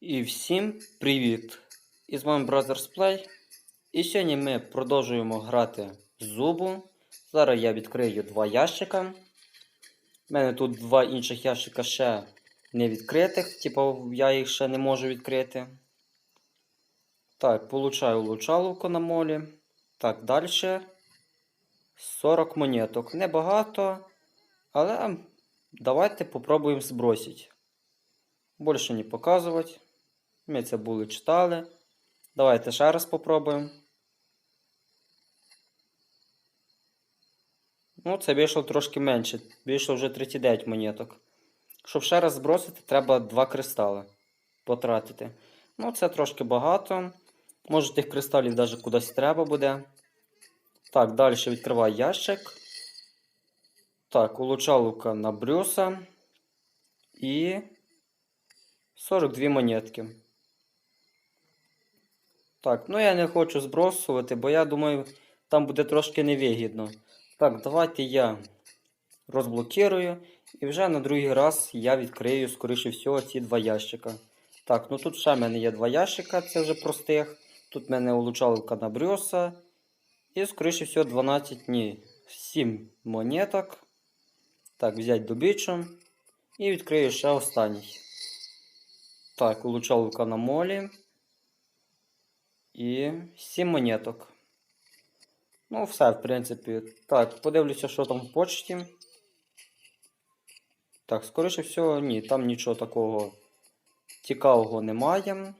І всім привіт! І з вами Brothers Play. І сьогодні ми продовжуємо грати з зубу. Зараз я відкрию два ящика. У мене тут два інших ящика ще не відкритих, типу я їх ще не можу відкрити. Так, получаю лучаловку на молі. Так, далі. 40 монеток. Небагато, але давайте попробуємо збросити. Більше не показувати. Ми це були читали. Давайте ще раз попробуємо. Ну, це вийшло трошки менше. Вийшло вже 39 монеток. Щоб ще раз збросити, треба 2 кристали потратити. Ну, це трошки багато. Може тих кристалів навіть кудись треба буде. Так, далі відкриваю ящик. Так, улучалука на Брюса. І 42 монетки. Так, ну я не хочу збросувати, бо я думаю, там буде трошки невигідно. Так, давайте я розблокирую. І вже на другий раз я відкрию, скоріше всього, ці два ящика. Так, ну тут ще в мене є два ящика, це вже простих. Тут в мене улучалка на Брюса. І, скоріше всього, 12, ні, 7 монеток. Так, взяти добічу. І відкрию ще останній. Так, улучалка на молі. І 7 монеток. Ну, все, в принципі. Так, подивлюся, що там в почті. Так, скоріше всього, ні, там нічого такого цікавого немає.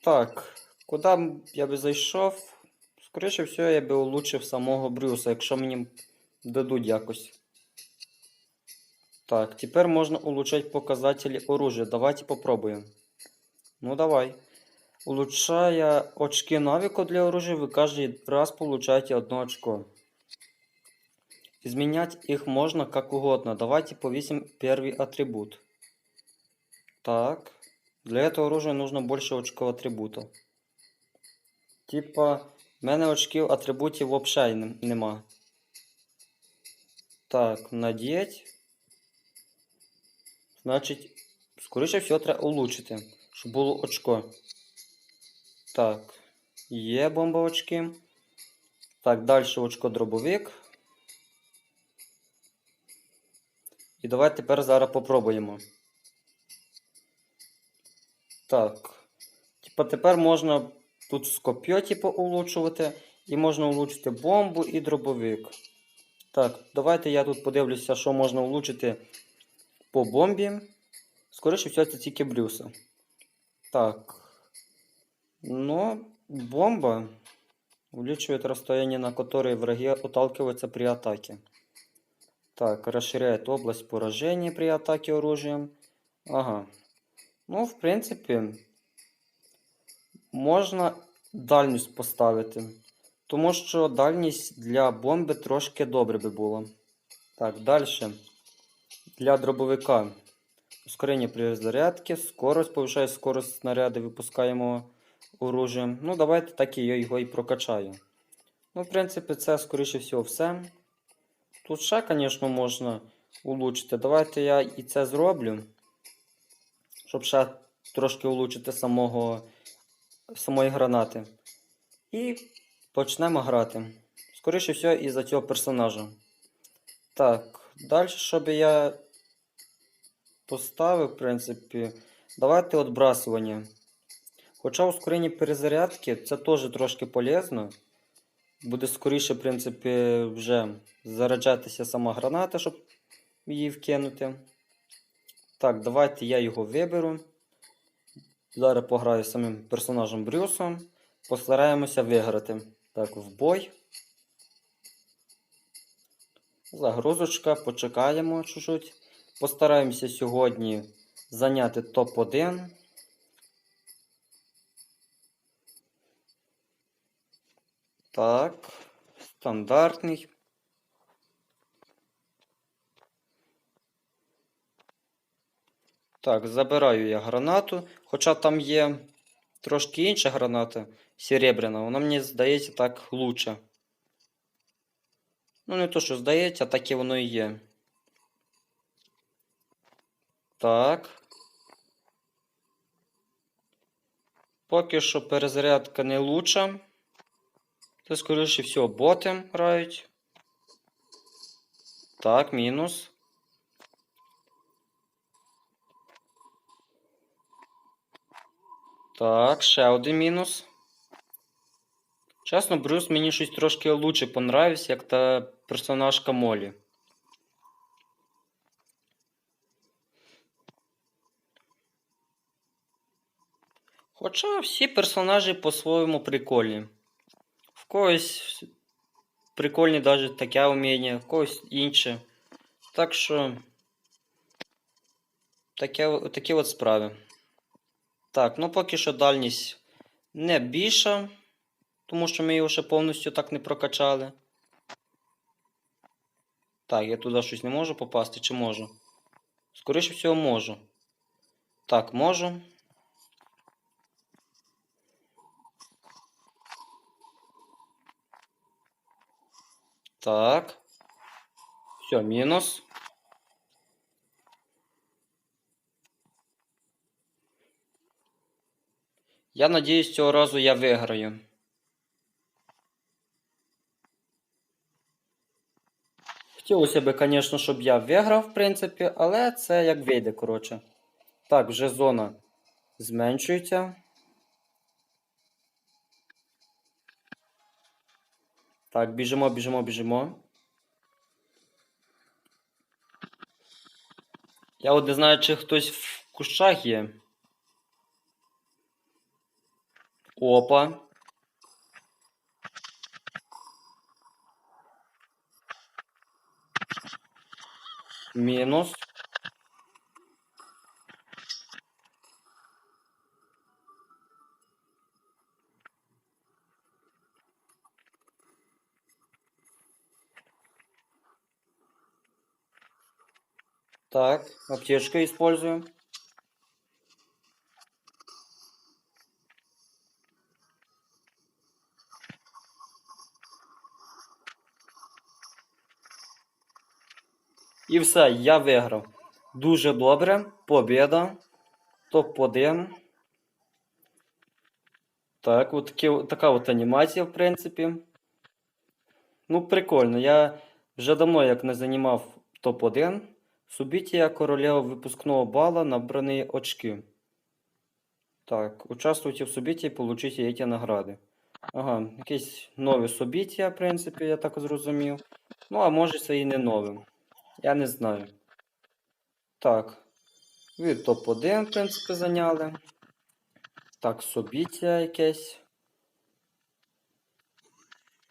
Так, куди я би зайшов? Скоріше всього, я би улучшив самого Брюса, якщо мені дадуть якось. Так, тепер можно улучшать показатели оружия. Давайте попробуем. Ну давай. Улучшая очки навыка для оружия, вы каждый раз получаете одно очко. Изменять их можно как угодно. Давайте повесим первый атрибут. Так. Для этого оружия нужно больше очков атрибута. Типа, в мене очків атрибутів взагалі нем- нема. Так, надеть. Значить, скоріше всього треба улучшити, щоб було очко. Так, є бомба. Так, далі очко дробовик. І давайте тепер зараз попробуємо. Так. Типа тепер можна тут скоп'є, типу, улучшувати. І можна улучшити бомбу і дробовик. Так, давайте я тут подивлюся, що можна улучшити по бомбі. Скоріше всього, це тільки Брюса. Так. Ну, бомба увеличивает расстояние, на которое враги отталкиваются при атаке. Так, расширяет область поражения при атаке оружием. Ага. Ну, в принципі, можна дальність поставити. Тому що дальність для бомби трошки добре би було. Так, далі. Для дробовика. Ускорение при зарядке, скорость, повышает скорость снаряда выпускаемого оружием. Ну, давайте так я його і прокачаю. Ну, в принципі, це, скоріше всього, все. Тут ще, звісно, можна улучшити. Давайте я і це зроблю. Щоб ще трошки улучшити самого, самої гранати. І почнемо грати. Скоріше всього, із-за цього персонажа. Так, далі, щоб я поставив, в принципі, давайте відбрасування. Хоча ускорення перезарядки це теж трошки полезно. Буде скоріше, в принципі, вже заряджатися сама граната, щоб її вкинути. Так, давайте я його виберу. Зараз пограю з самим персонажем Брюсом. Постараємося виграти. Так, в бой. Загрузочка, почекаємо чуть-чуть. Постараємося сьогодні зайняти топ-1. Так, стандартний. Так, забираю я гранату. Хоча там є трошки інша граната серебряна, вона мені здається так лучше. Ну, не то, що здається, а так і воно і є. Так. Поки що перезарядка не лучша. Це, скоріше всього, боти грають. Так, мінус. Так, ще один мінус. Чесно, Брюс мені щось трошки лучше понравився, як та персонажка Молі. Хоча всі персонажі по-своєму прикольні. В когось прикольні навіть таке вміння, в когось інше. Так що. Таке, такі от справи. Так, ну поки що дальність не більша, тому що ми його ще повністю так не прокачали. Так, я туди щось не можу попасти, чи можу? Скоріше всього, можу. Так, можу. Так. Все, мінус. Я надіюсь, цього разу я виграю. Хотілося б, звісно, щоб я виграв, в принципі, але це як вийде, коротше. Так, вже зона зменшується. Так, біжимо, біжимо, біжимо. Я от не знаю, чи хтось в кущах є. Опа. Мінус. Так, аптечка используем. І все, я виграв. Дуже добре. Побіда. Топ-1. Так, от такі, така от анімація, в принципі. Ну, прикольно. Я вже давно як не займав топ-1. Субітія королева випускного бала набрані очки. Так, участвуйте в событии, получите эти награди. Ага, якісь нові собіття, в принципі, я так зрозумів. Ну, а може це і не нове. Я не знаю. Так. Ви топ-1, в принципі, зайняли. Так, собіття якесь.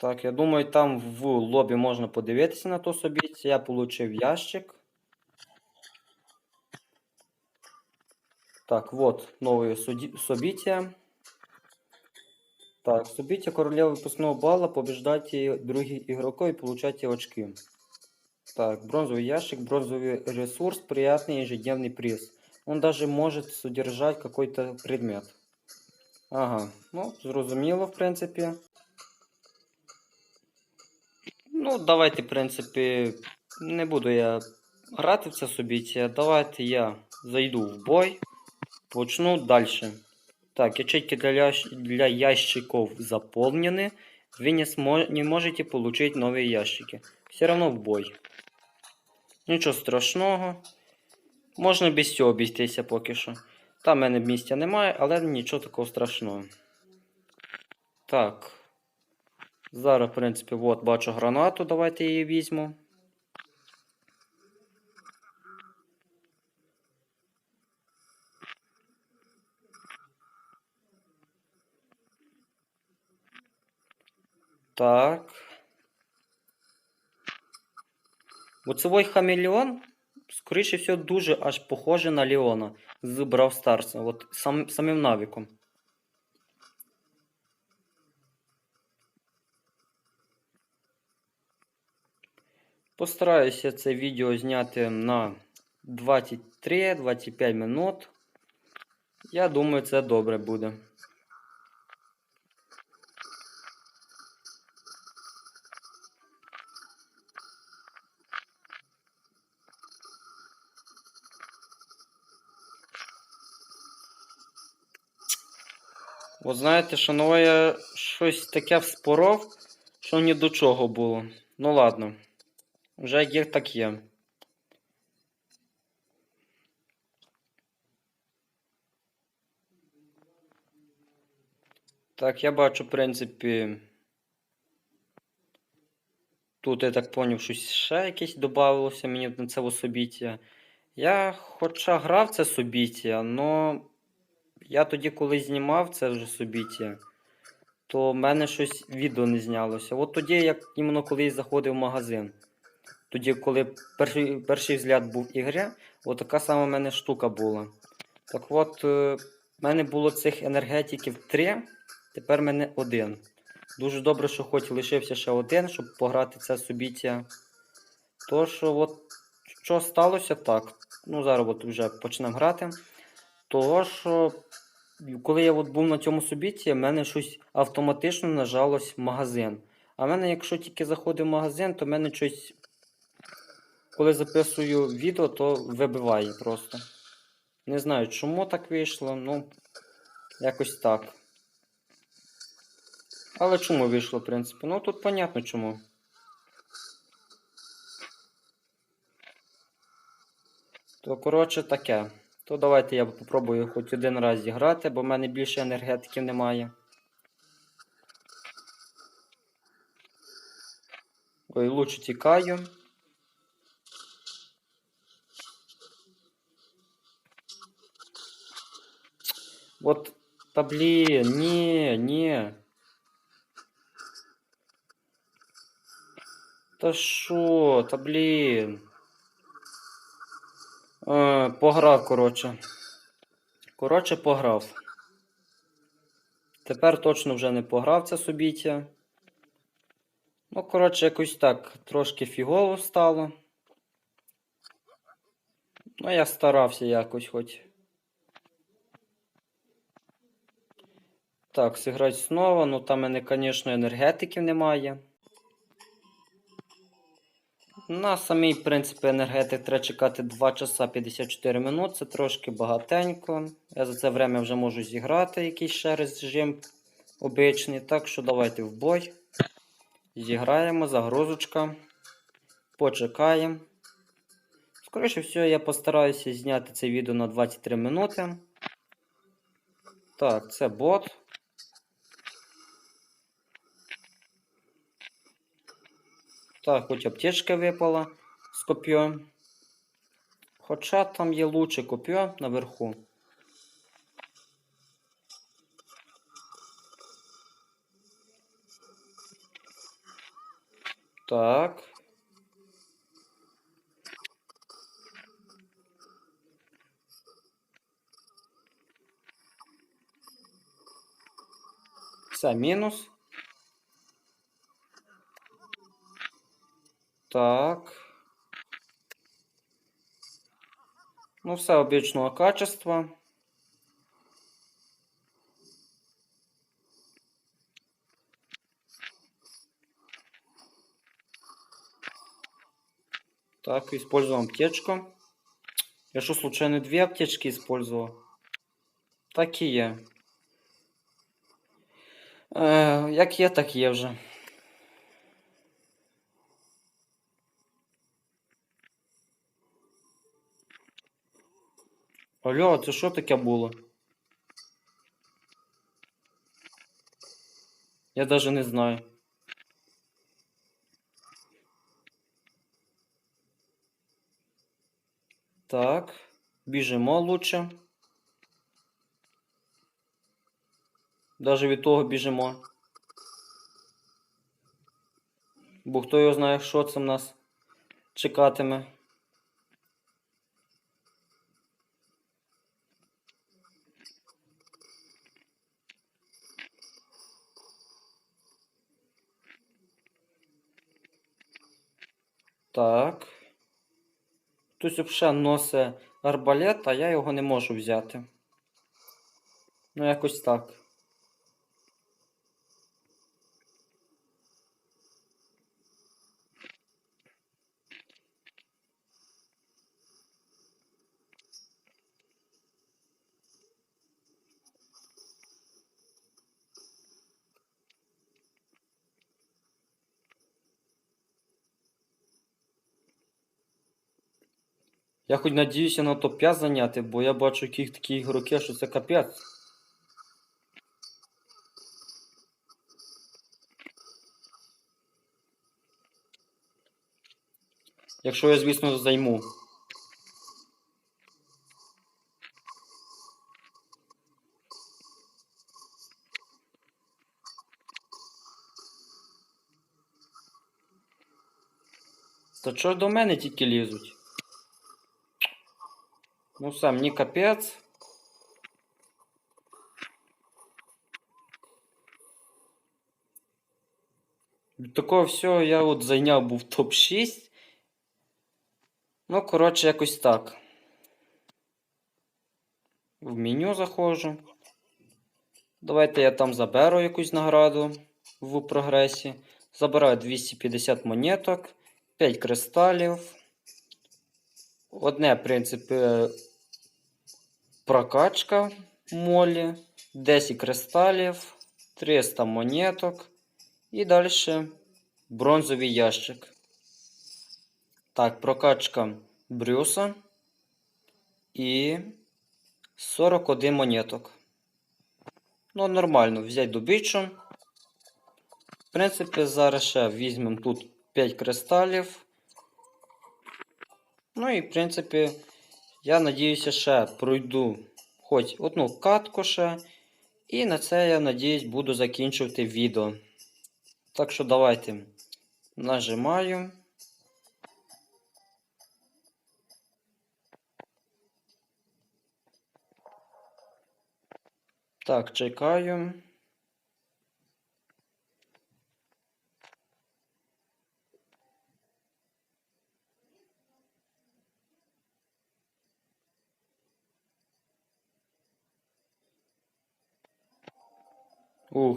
Так, я думаю, там в лобі можна подивитися на то собіття. Я отримав ящик. Так, вот новые суди- события. Так, события королевы выпускного балла. Побеждайте других игроков и получайте очки. Так, бронзовый ящик, бронзовый ресурс, приятный ежедневный приз. Он даже может содержать какой-то предмет. Ага, ну, зрозуміло, в принципі. Ну, давайте, в принципі, не буду я грати в це собіття. Давайте я зайду в бой. Почну дальше. Так, ячейки для, ящ- для ящиков заполнены. Вы не, смо- не можете получить новые ящики. Все равно в бой. Нічого страшного. Можна без цього обійтися поки що. Там в мене місця немає, але нічого такого страшного. Так. Зараз, в принципі, от бачу гранату. Давайте її візьму. Так. Оцевой хамелеон, скоріше всього, дуже аж похоже на Леона з Брав Старса. От сам, самим навіком. Постараюся це відео зняти на 23-25 минут. Я думаю, це добре буде. Знаєте, шанове, я щось таке вспоров, що ні до чого було. Ну ладно. Вже як так є. Так, я бачу, в принципі. Тут я так поняв, щось ще якесь додавалося мені на це особіття. Я хоча грав це собіття, але я тоді, коли знімав це вже собіття, то в мене щось відео не знялося. От тоді, як іменно коли заходив в магазин. Тоді, коли перший, перший взгляд був ігри, от така сама в мене штука була. Так от, е, в мене було цих енергетиків три, тепер в мене один. Дуже добре, що хоч лишився ще один, щоб пограти це собіття. То що от що сталося так. Ну, зараз от вже почнемо грати. Того, що коли я от був на цьому собіті, в мене щось автоматично нажалось магазин. А в мене, якщо тільки заходив в магазин, то в мене щось, коли записую відео, то вибиває просто. Не знаю, чому так вийшло, ну, якось так. Але чому вийшло, в принципі? Ну тут понятно чому. То, коротше, таке. То давайте я попробую хоч один раз зіграти, бо в мене більше енергетиків немає. Ой, лучше тікаю. От, та блін, ні, ні. Та що, та блін. Е, пограв, коротше. Коротше, пограв. Тепер точно вже не пограв це собіття. Ну, коротше, якось так трошки фігово стало. Ну, я старався якось хоч. Так, зіграти знову, ну там мене, звісно, енергетиків немає. На самий, в принципі, енергетик треба чекати 2 часа 54 минут. Це трошки багатенько. Я за це время вже можу зіграти якийсь ще режим обичний. Так що давайте в бой. Зіграємо, загрузочка. Почекаємо. Скоріше всього, я постараюся зняти це відео на 23 минути. Так, це бот. Так, хоч аптечка випала з копьо. Хоча там є лучше копьо наверху. Так. Це мінус. Так. Ну, все обычного качества. Так, используем аптечку. Я что, случайно две аптечки использовал? Такие. Е, як є, так є вже. Алло, це що таке було? Я даже не знаю. Так, біжимо лучше. Даже від того біжимо. Бо хто його знає, що це в нас чекатиме. Так. Хтось взагалі носить арбалет, а я його не можу взяти. Ну, якось так. Я хоч надіюся на топ-5 зайняти, бо я бачу яких такі ігроки, що це капець. Якщо я, звісно, займу. Та чого до мене тільки лізуть? Ну все, мені капець. Від такого всього я от зайняв був топ-6. Ну, коротше, якось так. В меню заходжу. Давайте я там заберу якусь награду в прогресі. Забираю 250 монеток, 5 кристалів. Одне, в принципі, прокачка молі, 10 кристалів, 300 монеток. І далі бронзовий ящик. Так, прокачка Брюса і 41 монеток. Ну, нормально, взяти добічу. В принципі, зараз ще візьмемо тут 5 кристалів. Ну і, в принципі, я надіюся, ще пройду хоч одну катку ще. І на це я надіюсь буду закінчувати відео. Так що давайте нажимаю. Так, чекаю.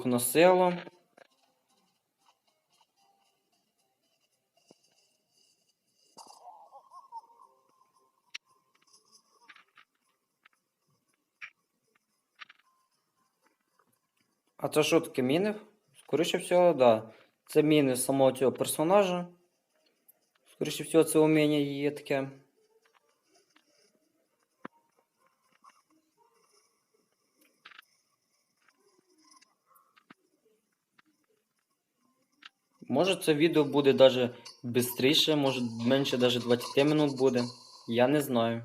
Ух, насело. А це що таке міни? Скоріше всього, да. Це міни самого цього персонажа. Скоріше всього, це уміння є таке. Може це відео буде даже швидше, може менше даже 20 минут буде. Я не знаю.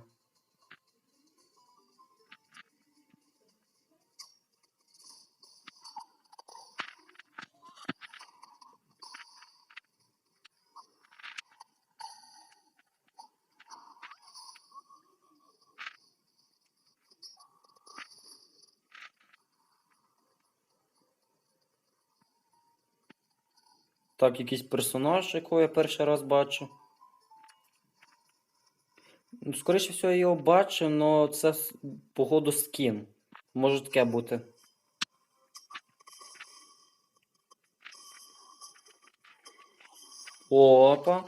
Так, якийсь персонаж, якого я перший раз бачу. Ну, Скоріше всього, я його бачу, але це походу скін. Може таке бути. Опа.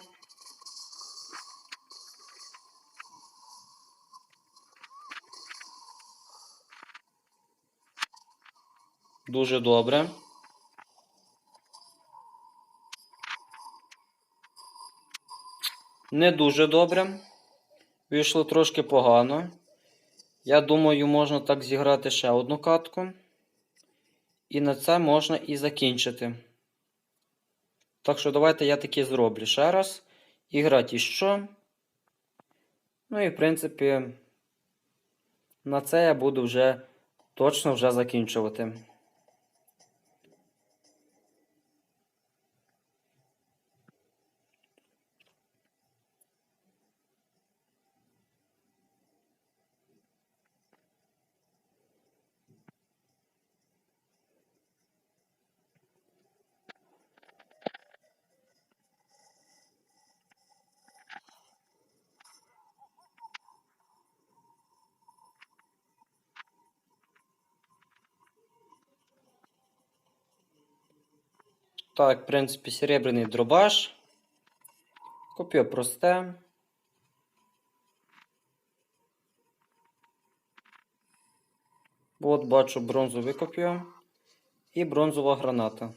Дуже добре. Не дуже добре. Вийшло трошки погано. Я думаю, можна так зіграти ще одну катку. І на це можна і закінчити. Так що давайте я таки зроблю ще раз. Іграти іще. Ну і в принципі, на це я буду вже точно вже закінчувати. Так, в принципі, серебряний дробаш. Коп'є просте. От бачу бронзове коп'є і бронзова граната.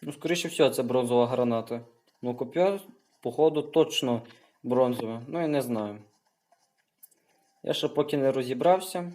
Ну, скоріше всього, це бронзова граната. Ну, коп'я, походу, точно бронзове. Ну, я не знаю. Я ще поки не розібрався.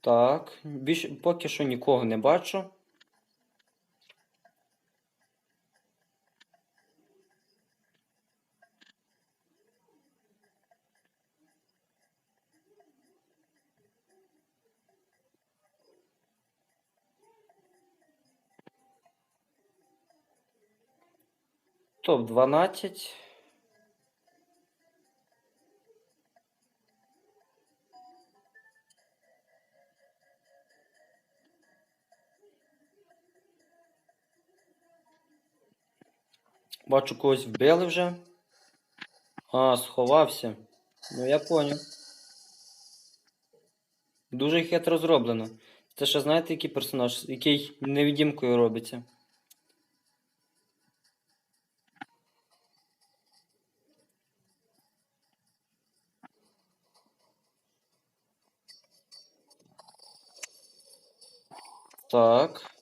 Так, більш, поки що нікого не бачу. Топ 12. Бачу, когось вбили вже. А, сховався. Ну, я поняв. Дуже хитро зроблено. Це ще знаєте, який персонаж, який невидімкою робиться. Так.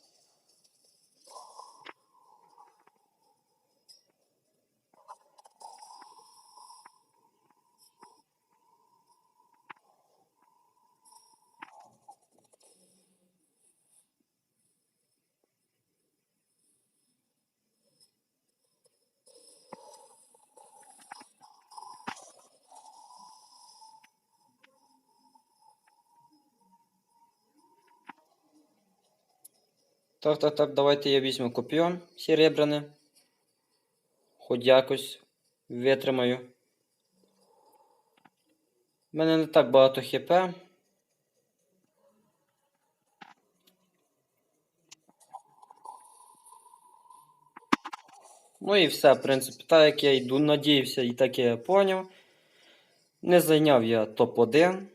Так, так, так, давайте я візьму коп'ю серебряне. Хоч якось витримаю. У мене не так багато хп. Ну і все, в принципі, так як я йду, надіявся і так я поняв. Не зайняв я топ-1.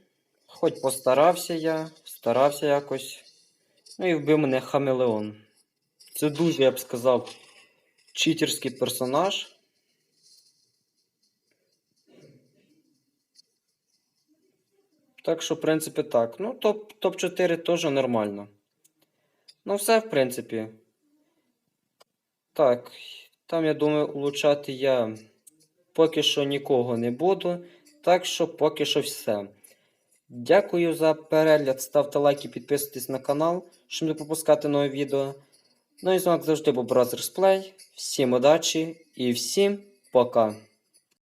Хоч постарався я, старався якось. Ну і вбив мене Хамелеон. Це дуже, я б сказав, читерський персонаж. Так що, в принципі, так. Ну, топ- топ-4 теж нормально. Ну, все, в принципі. Так, там, я думаю, улучшати я поки що нікого не буду. Так що поки що все. Дякую за перегляд. Ставте лайки, підписуйтесь на канал, щоб не пропускати нові відео. Ну і з вами завжди був Brothers Play. Всім удачі і всім пока.